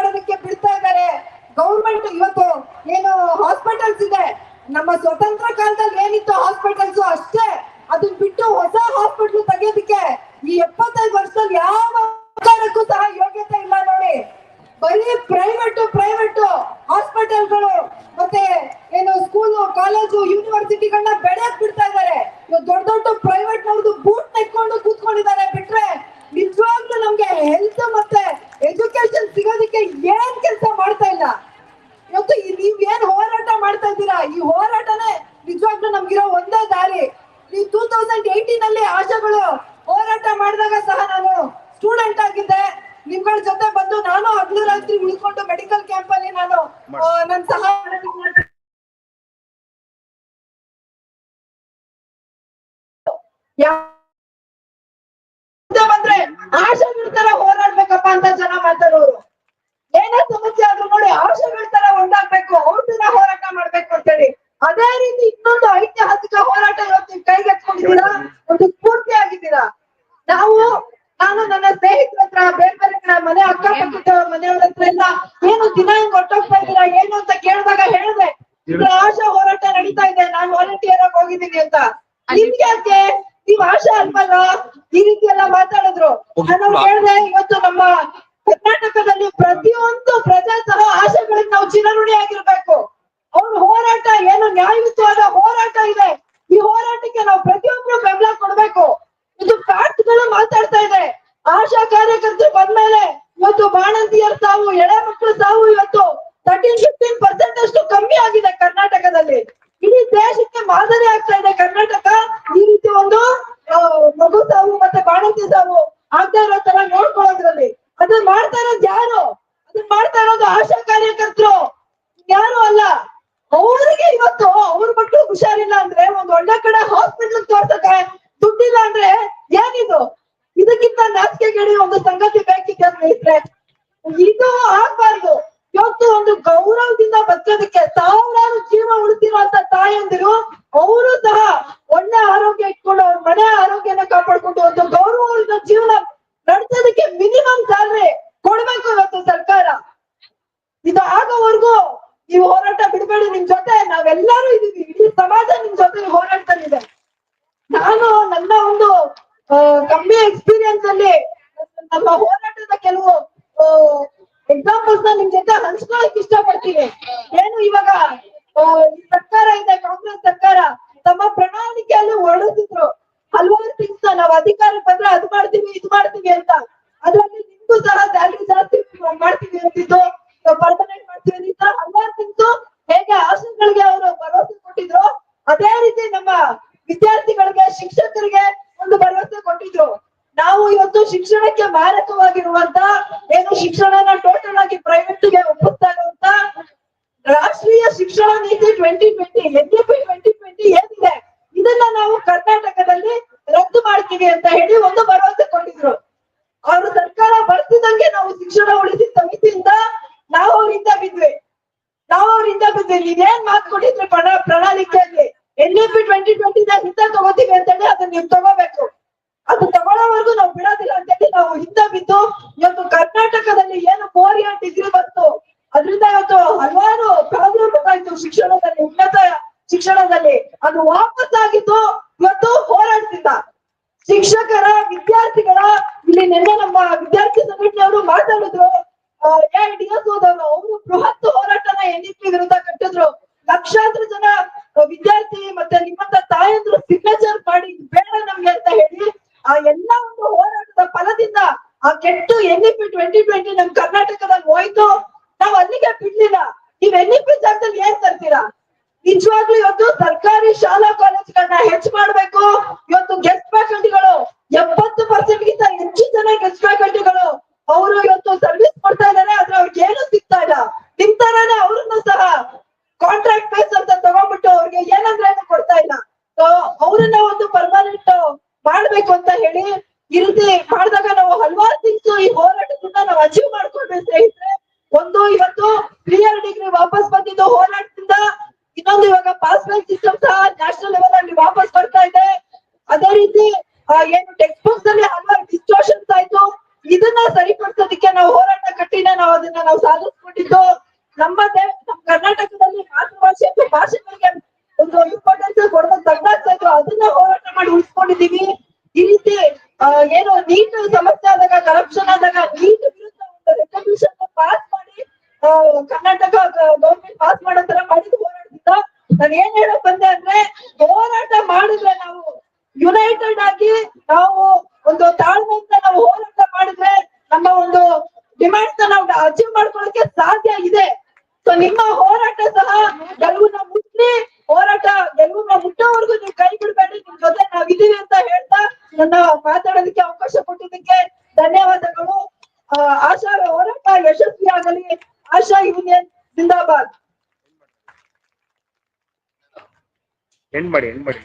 ಮಾಡೋದಕ್ಕೆ ಬಿಡ್ತಾ ಇದ್ದಾರೆ. ಗೌರ್ಮೆಂಟ್ ಇವತ್ತು ಏನು ಹಾಸ್ಪಿಟಲ್ಸ್ ಇದೆ. ನಮ್ಮ ಸ್ವತಂತ್ರ ಕಾಲದಲ್ಲಿ ಏನಿತ್ತು ಹಾಸ್ಪಿಟಲ್ಸ್ ಅಷ್ಟೇ. ಅದನ್ನ ಬಿಟ್ಟು ಹೊಸ ಹಾಸ್ಪಿಟಲ್ ತೆಗೆಯೋದಕ್ಕೆ ಈ ಎಪ್ಪತ್ತೈದು ವರ್ಷದಲ್ಲಿ ಯಾವ ಸರ್ಕಾರಕ್ಕೂ ಸಹ ಯೋಗ್ಯತೆ ಇಲ್ಲ ನೋಡಿ. ಬರೀ ಪ್ರೈವೇಟ್ ಪ್ರೈವೇಟ್ ಹಾಸ್ಪಿಟಲ್ಗಳು ಮತ್ತೆ ಏನು ಸ್ಕೂಲು ಕಾಲೇಜು ಯೂನಿವರ್ಸಿಟಿಗಳನ್ನ ಬೆಳೆಯಕ್ ಬಿಡ್ತಾ ಇದ್ದಾರೆ ಇವತ್ತು ದೊಡ್ಡ ದೊಡ್ಡ ಪ್ರೈವೇಟ್ ನವ್ರದ್ದು ಬೂಟ್ ತೆಕ್ಕೊಂಡು ಕೂತ್ಕೊಂಡಿದ್ದಾರೆ ಬಿಟ್ರೆ ನಿಜವಾಗ್ಲೂ ನಮ್ಗೆ ಹೆಲ್ತ್ ಮತ್ತೆ ಎಜುಕೇಶನ್ ಸಿಗೋದಕ್ಕೆ ಏನ್ ಕೆಲಸ ಮಾಡ್ತಾ ಇಲ್ಲ ಇವತ್ತು ನೀವ್ ಏನ್ ಹೋರಾಟ ಮಾಡ್ತಾ ಇದ್ದೀರಾ? ಈ ಹೋರಾಟನೇ ನಿಜವಾಗ್ಲೂ ನಮ್ಗಿರೋ ಒಂದೇ ದಾರಿ. ನೀವು ಟೂ ತೌಸಂಡ್ ಏಯ್ಟೀನ್ ಅಲ್ಲಿ ಆಶಾಗಳು ಹೋರಾಟ ಮಾಡಿದಾಗ ಸಹ ನಾನು ಸ್ಟೂಡೆಂಟ್ ಆಗಿದ್ದೆ. ನಿಮ್ಗಳ ಜೊತೆ ಬಂದು ನಾನು ಹಗ್ಲು ರಾತ್ರಿ ಉಳ್ಕೊಂಡು ಮೆಡಿಕಲ್ ಕ್ಯಾಂಪ್ ಅಲ್ಲಿ ನಾನು ನನ್ನ ನನ್ ಸಹ ಮುಂದೆ ಬಂದ್ರೆ ಆಶಾಗಳ ತರ ಹೋರಾಡ್ಬೇಕಪ್ಪ ಅಂತ ಜನ ಮಾತಾಡೋರು ಏನೇ ಸಮಸ್ಯೆ ಆದ್ರೂ ನೋಡಿ ಆಶಾಗಳ ತರ ಒಂದಾಗ್ಬೇಕು ಅವ್ರ ದಿನ ಹೋರಾಟ ಮಾಡ್ಬೇಕು ಅಂತ ಹೇಳಿ ಅದೇ ರೀತಿ ಇನ್ನೊಂದು ಐತಿಹಾಸಿಕ ಹೋರಾಟ ಇವತ್ತು ಕೈಗೆತ್ಕೊಂಡಿದ್ದೀರಾ ಒಂದು ಸ್ಫೂರ್ತಿ ಆಗಿದ್ದೀರಾ ನಾವು ನಾನು ನನ್ನ ಸ್ನೇಹಿತರ ಹತ್ರ ಬೇರೆ ಬೇರೆ ಕಡೆ ಮನೆ ಅಕ್ಕಪಕ್ಕದ ಮನೆಯವ್ರ ಹತ್ರ ಎಲ್ಲ ಏನು ದಿನ ಹಿಂಗ್ ಹೊಟ್ಟೋಗ್ತಾ ಇದ್ದೀರಾ ಏನು ಅಂತ ಕೇಳಿದಾಗ ಹೇಳಿದೆ ಆಶಾ ಹೋರಾಟ ನಡೀತಾ ಇದೆ ನಾನು ವಾಲಂಟಿಯರ್ ಆಗಿ ಹೋಗಿದ್ದೀನಿ ಅಂತ. ನಿಮ್ಗೆ ಯಾಕೆ? ನೀವ್ ಆಶಾ ಅಲ್ವಲ್ಲ? ಈ ರೀತಿ ಎಲ್ಲ ಮಾತಾಡಿದ್ರು. ನಾನು ಹೇಳಿದೆ ಇವತ್ತು ನಮ್ಮ ಕರ್ನಾಟಕದಲ್ಲಿ ಪ್ರತಿಯೊಂದು ಪ್ರಜಾ ಸಹ ಆಶೆಗಳಿಗೆ ನಾವು ಚಿರಋಣಿ ಆಗಿರ್ಬೇಕು ಅವ್ರ ಹೋರಾಟ ಏನು ನ್ಯಾಯಯುತವಾದ ಹೋರಾಟ ಇದೆ. ಈ ಹೋರಾಟಕ್ಕೆ ನಾವು ಪ್ರತಿಯೊಬ್ರು ಬೆಂಬಲ ಕೊಡ್ಬೇಕು. ಇದು ಫ್ಯಾಕ್ಟ್ಗಳು ಮಾತಾಡ್ತಾ ಇದೆ. ಆಶಾ ಕಾರ್ಯಕರ್ತರು ಬಂದ್ಮೇಲೆ ಇವತ್ತು ಬಾಣಂತಿಯರ್ ಸಾವು ಎಳೆ ಮಕ್ಕಳು ಸಾವು ಇವತ್ತು ತರ್ಟೀನ್ ಫಿಫ್ಟೀನ್ ಪರ್ಸೆಂಟ್ ಅಷ್ಟು ಕಮ್ಮಿ ಆಗಿದೆ ಕರ್ನಾಟಕದಲ್ಲಿ. ಇಡೀ ದೇಶಕ್ಕೆ ಮಾದರಿ ಆಗ್ತಾ ಇದೆ ಕರ್ನಾಟಕ. ಈ ರೀತಿ ಒಂದು ಮಗು ಸಾವು ಮತ್ತೆ ಬಾಣಂತಿ ಸಾವು ಆಗ್ತಾ ಇರೋ ತರ ನೋಡ್ಕೊಳ್ಳೋದ್ರಲ್ಲಿ. ಅದನ್ನ ಮಾಡ್ತಾ ಇರೋದು ಯಾರು? ಅದನ್ನ ಮಾಡ್ತಾ ಇರೋದು ಆಶಾ ಕಾರ್ಯಕರ್ತರು ಯಾರು ಅಲ್ಲ ಅವ್ರಿಗೆ ಇವತ್ತು ಅವ್ರ ಮಕ್ಳು ಹುಷಾರಿಲ್ಲ ಅಂದ್ರೆ ಒಂದ್ ಒಳ್ಳೆ ಕಡೆ ಹಾಸ್ಪಿಟಲ್ ತೋರ್ಸಕ್ಕೆ ದುಡ್ಡಿಲ್ಲ ಅಂದ್ರೆ ಏನಿದು? ಇದಕ್ಕಿಂತ ನಾಚಿಕೆಗೇಡಿ ಒಂದು ಸಂಗತಿ ಬೇಕಿದೆ ಸ್ನೇಹಿತರೆ ಇದು ಆಗ್ಬಾರ್ದು. ಇವತ್ತು ಒಂದು ಗೌರವದಿಂದ ಬದುಕೋದಕ್ಕೆ ಸಾವಿರಾರು ಜೀವ ಉಳಿಸಿರುವಂತ ತಾಯಂದಿರು, ಅವರು ಸಹ ಒಳ್ಳೆ ಆರೋಗ್ಯ ಇಟ್ಕೊಂಡು ಅವ್ರ ಮನೆ ಆರೋಗ್ಯನ ಕಾಪಾಡ್ಕೊಂಡು ಒಂದು ಗೌರವದ ಜೀವನ ನಡೆಸೋದಕ್ಕೆ ಮಿನಿಮಮ್ ಸ್ಯಾಲ್ರಿ ಕೊಡ್ಬೇಕು ಇವತ್ತು ಸರ್ಕಾರ. ಇದು ಆಗೋವರೆಗೂ ನೀವು ಹೋರಾಟ ಬಿಡಬೇಡಿ ನಿಮ್ ಜೊತೆ. ನಾವೆಲ್ಲರೂ ಇದೀವಿ. ಇಡೀ ಸಮಾಜ ನಿಮ್ ಜೊತೆ ಹೋರಾಡ್ತಾನಿದೆ ನಾನು ನನ್ನ ಒಂದು ಆ, ಕಮ್ಮಿ ಎಕ್ಸ್ಪೀರಿಯನ್ಸ್ ಅಲ್ಲಿ ನಮ್ಮ ಹೋರಾಟದ ಕೆಲವು ಎಕ್ಸಾಂಪಲ್ಸ್ನ ನಿಮ್ ಜೊತೆ ಹಂಚ್ಕೊಳಕ್ ಇಷ್ಟಪಡ್ತೀನಿ. ಏನು ಇವಾಗ ಸರ್ಕಾರ ಇದೆ, ಕಾಂಗ್ರೆಸ್ ಸರ್ಕಾರ, ತಮ್ಮ ಪ್ರಣಾಳಿಕೆಯಲ್ಲಿ ಹೊರಡಿಸಿದ್ರು ಹಲವಾರು ಥಿಂಗ್ಸ್ ನಾವು ಅಧಿಕಾರ ಬಂದ್ರೆ ಅದು ಮಾಡ್ತೀವಿ, ಇದು ಮಾಡ್ತೀವಿ ಅಂತ. ಅದ್ರಲ್ಲಿ ನಿಮ್ಗೂ ಸಹ ಸ್ಯಾಲ್ರಿ ಜಾಸ್ತಿ ಮಾಡ್ತೀವಿ ಅಂತಿದ್ದು. ಪರ್ಮನೆಂಟ್ ಮಾಡ್ತೀವಿ ಹಲವಾರು ಥಿಂಗ್ಸ್ ಹೇಗೆ ಆಶಯಗಳಿಗೆ ಅವರು ಭರವಸೆ ಕೊಟ್ಟಿದ್ರು, ಅದೇ ರೀತಿ ನಮ್ಮ ವಿದ್ಯಾರ್ಥಿಗಳಿಗೆ, ಶಿಕ್ಷಕರಿಗೆ ಒಂದು ಭರವಸೆ ಕೊಟ್ಟಿದ್ರು. ನಾವು ಇವತ್ತು ಶಿಕ್ಷಣಕ್ಕೆ ಮಾರಕವಾಗಿರುವಂತ ಏನು ಶಿಕ್ಷಣನ ಟೋಟಲ್ ಆಗಿ ಪ್ರೈವೇಟ್ಗೆ ಒಪ್ಪುತ್ತಾ ಇರುವಂತ ರಾಷ್ಟ್ರೀಯ ಶಿಕ್ಷಣ ನೀತಿ twenty twenty N P twenty twenty ಏನಿದೆ, ಇದನ್ನ ನಾವು ಕರ್ನಾಟಕದಲ್ಲಿ ರದ್ದು ಮಾಡ್ತೀವಿ ಅಂತ ಹೇಳಿ ಒಂದು ಭರವಸೆ ಕೊಟ್ಟಿದ್ರು. ಅವ್ರ ಸರ್ಕಾರ ಬರ್ತಿದಂಗೆ ನಾವು ಶಿಕ್ಷಣ ಉಳಿಸಿ ಸಮಿತಿಯಿಂದ ನಾವು ಅವರಿಂದ ಬಿದ್ವಿ. ನಾವು ಅವರಿಂದ ಬಿದ್ವಿ. ನೀವೇನ್ ಮಾತು ಕೊಟ್ಟಿದ್ರಿ ಪ್ರಣಾ ಪ್ರಣಾಳಿಕೆಯಲ್ಲಿ? N E P twenty twenty ಹಿಂದೆ ತಗೋತೀವಿ ಅಂತ ಹೇಳಿ ಅದನ್ನ ನೀವು ತಗೋಬೇಕು. ಅದು ತಗೊಳ್ಳೋವರೆಗೂ ನಾವು ಬಿಡೋದಿಲ್ಲ ಅಂತ ಹೇಳಿ ನಾವು ಹಿಂದೆ ಬಿದ್ದು ಇವತ್ತು ಕರ್ನಾಟಕದಲ್ಲಿ ಏನು ಇಯರ್ ಡಿಗ್ರಿ ಬಂತು ಅದರಿಂದ ಇವತ್ತು ಹಲವಾರು ಪ್ರಾಬ್ಲಮ್ ಆಯ್ತು ಶಿಕ್ಷಣದಲ್ಲಿ, ಉನ್ನತ ಶಿಕ್ಷಣದಲ್ಲಿ. ಅದು ವಾಪಸ್ ಆಗಿದ್ದು ಇವತ್ತು ಹೋರಾಡ್ತಿದ್ದ ಶಿಕ್ಷಕರ, ವಿದ್ಯಾರ್ಥಿಗಳ, ಇಲ್ಲಿ ನಿನ್ನೆ ನಮ್ಮ ವಿದ್ಯಾರ್ಥಿ ಸಂಘಟನೆಯವರು ಮಾತಾಡಿದ್ರು ಎ ಡಿ ಎಸ್ ಹೋದವರು ಅವರು ಬೃಹತ್ ಹೋರಾಟನ ಎನ್ ಇ ಪಿ ವಿರುದ್ಧ ಕಟ್ಟಿದ್ರು. ಲಕ್ಷಾಂತರ ಜನ ವಿದ್ಯಾರ್ಥಿ ಮತ್ತೆ ನಿಮ್ಮಂತ ತಾಯಂದ್ರು ಸಿಗ್ನೇಚರ್ ಮಾಡಿ ಬೇಡ ನಮ್ಗೆ ಅಂತ ಹೇಳಿ ಆ ಎಲ್ಲ ಒಂದು ಹೋರಾಟದ ಫಲದಿಂದ ಆ ಕೆಟ್ಟು N E P twenty twenty ನಮ್ ಕರ್ನಾಟಕದಲ್ಲಿ ಹೋಯ್ತು. ನಾವ್ ಅಲ್ಲಿಗೆ ಬಿಡ್ಲಿಲ್ಲ. ನೀವ್ ಎನ್ ಇ ಪಿ ಜಾಗದಲ್ಲಿ ಏನ್ ತರ್ತೀರಾ? ನಿಜವಾಗ್ಲೂ ಇವತ್ತು ಸರ್ಕಾರಿ ಶಾಲಾ ಕಾಲೇಜ್ಗಳನ್ನ ಹೆಚ್ಚು ಮಾಡ್ಬೇಕು. ಇವತ್ತು ಗೆಸ್ಟ್ ಫ್ಯಾಕಲ್ಟಿಗಳು ಎಪ್ಪತ್ತು ಪರ್ಸೆಂಟ್ ಗಿಂತ ಹೆಚ್ಚು ಜನ ಗೆಸ್ಟ್ ಫ್ಯಾಕಲ್ಟಿಗಳು ಅವರು ಇವತ್ತು ಸರ್ವಿಸ್ ಕೊಡ್ತಾ ಇದಾರೆ ಆದ್ರೆ ಅವ್ರಿಗೆ ಏನು ಸಿಗ್ತಾ ಇಲ್ಲ ನಿಮ್ ತರಾನೇ ಅವ್ರನ್ನು ಸಹ ಕಾಂಟ್ರಾಕ್ಟ್ ಬೇಸ್ ಅಂತ ತಗೊಂಡ್ಬಿಟ್ಟು ಅವ್ರಿಗೆ ಏನಂದ್ರೆ ಏನು ಕೊಡ್ತಾ ಇಲ್ಲ ಸೊ ಅವ್ರನ್ನ ಒಂದು ಪರ್ಮನೆಂಟ್ ಮಾಡ್ಬೇಕು ಅಂತ ಹೇಳಿ ಈ ರೀತಿ ಮಾಡಿದಾಗ ನಾವು ಹಲವಾರು ಥಿಂಗ್ಸ್ ಈ ಹೋರಾಟದಿಂದ ನಾವು ಅಚೀವ್ ಮಾಡ್ಕೊಂಡ್ವಿ ಸ್ನೇಹಿತರೆ ಒಂದು ಇವತ್ತು ಕ್ಲಿಯರ್ ಡಿಗ್ರಿ ವಾಪಸ್ ಬಂದಿದ್ದು ಹೋರಾಟದಿಂದ ಇನ್ನೊಂದು ಇವಾಗ ಪಾಸ್ ಫೇಲ್ ಸಿಸ್ಟಮ್ ಸಹ ನ್ಯಾಷನಲ್ ಲೆವೆಲ್ ಅಲ್ಲಿ ವಾಪಸ್ ಬರ್ತಾ ಇದೆ ಅದೇ ರೀತಿ ಆ, ಏನು ಟೆಕ್ಸ್ಟ್ ಬುಕ್ಸ್ ಅಲ್ಲಿ ಹಲವಾರು ಡಿಸ್ಟೋಷನ್ಸ್ ಆಯ್ತು ಇದನ್ನ ನಾವು ಸಾಧಿಸ್ಕೊಂಡಿದ್ದು ನಮ್ಮ ನಮ್ಮ ಕರ್ನಾಟಕದಲ್ಲಿ ಮಾತೃಭಾಷೆ ಭಾಷೆಗಳಿಗೆ ಒಂದು ಇಂಪಾರ್ಟೆನ್ಸ್ ಕೊಡೋದು ತಗ್ಗಾಗ್ತಾ ಅದನ್ನ ಹೋರಾಟ ಮಾಡಿ ಉಳಿಸ್ಕೊಂಡಿದೀವಿ ಈ ರೀತಿ ಏನು ನೀಟ್ ಸಮಸ್ಯೆ ಆದಾಗ ಕರಪ್ಷನ್ ಆದಾಗ, ನೀಟ್ ವಿರುದ್ಧ ಒಂದು ರೆಸಲ್ಯೂಷನ್ ಪಾಸ್ ಮಾಡಿ ಕರ್ನಾಟಕ ಗೌರ್ಮೆಂಟ್ ಪಾಸ್ ಮಾಡೋ ತರ ಮಾಡಿದ್ ಹೋರಾಟದಿಂದ ನಾನು ಏನ್ ಹೇಳಕ್ ಬಂದೆ ಅಂದ್ರೆ ಹೋರಾಟ ಮಾಡಿದ್ರೆ ನಾವು ಯುನೈಟೆಡ್ ಆಗಿ ನಾವು ಒಂದು ತಾಳ್ಮೆಯಿಂದ ನಾವು ಹೋರಾಟ ಮಾಡಿದ್ರೆ ನಮ್ಮ ಒಂದು ಡಿಮ್ಯಾಂಡ್ಸ್ ನಾವು ಅಚೀವ್ ಮಾಡ್ಕೊಳ್ಳೋಕೆ ಸಾಧ್ಯ ಇದೆ ಸೊ ನಿಮ್ಮ ಹೋರಾಟ ಸಹ ಗೆಲುವನ್ನ ಮುಟ್ಲಿ. ಹೋರಾಟ ಗೆಲುವನ್ನ ಮುಟ್ಟೋವರೆಗೂ ನೀವು ಕೈ ಬಿಡಬೇಡಿ. ನಿಮ್ ಜೊತೆ ನಾವಿದ್ದೀವಿ ಅಂತ ಹೇಳ್ತಾ ನನ್ನ ಮಾತಾಡೋದಕ್ಕೆ ಅವಕಾಶ ಕೊಟ್ಟಿದ್ದಕ್ಕೆ ಧನ್ಯವಾದಗಳು. ಆಶಾ ಹೋರಾಟ ಯಶಸ್ವಿ ಆಗಲಿ. ಆಶಾ ಯೂನಿಯನ್ ಜಿಂದಾಬಾದ್. ಎಂಡ್ ಮಾಡಿ ಎಂಡ್ ಮಾಡಿ.